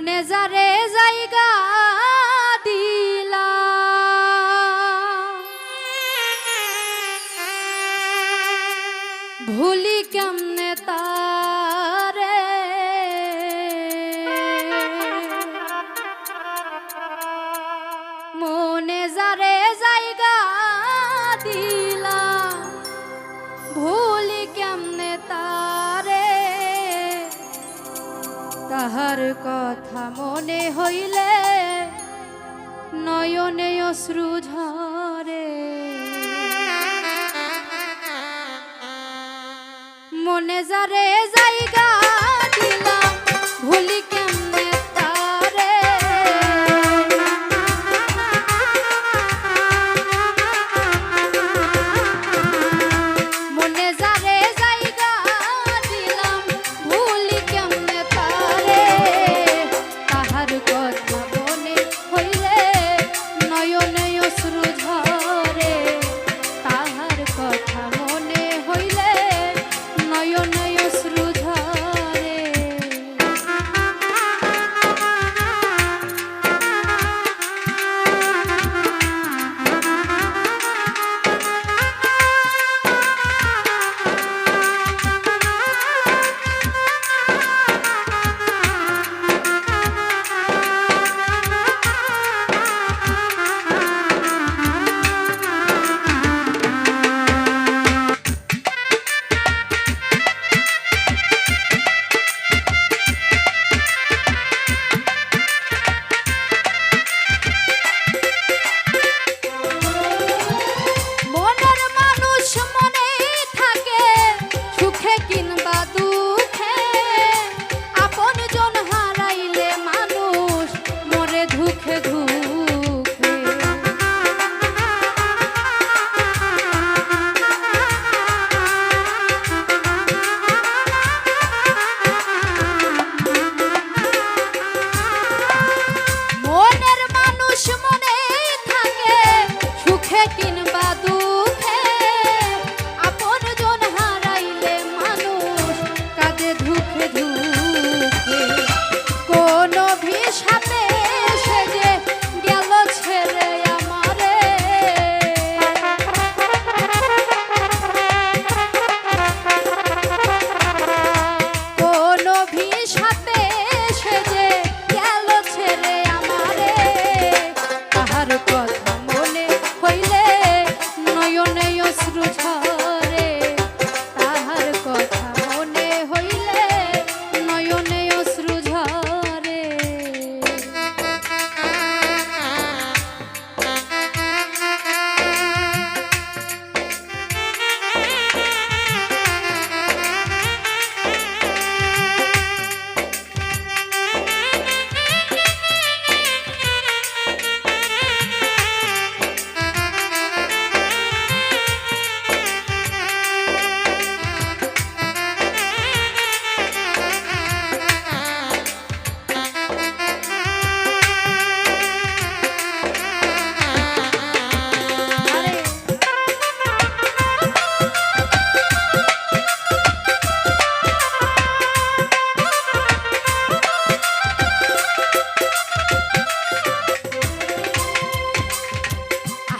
মনে যারে যা তাহার কথা মনে হইলে নয়নে অশ্রু ঝরে। মনে যারে জায়গা দিলাম ভুলিকে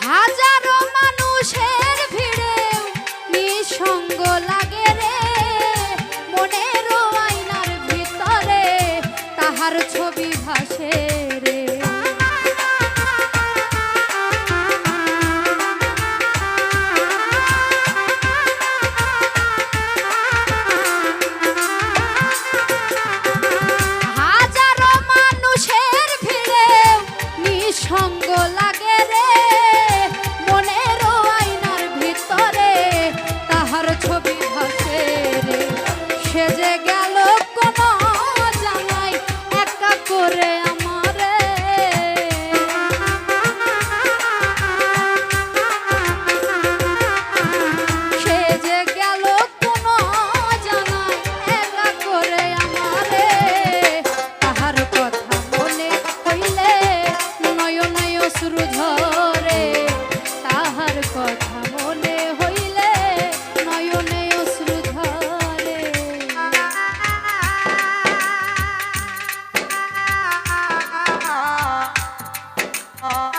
হাজার অশ্রু ধরে তাহার কথা মনে হইলে নয়নে অশ্রু ধরে Oh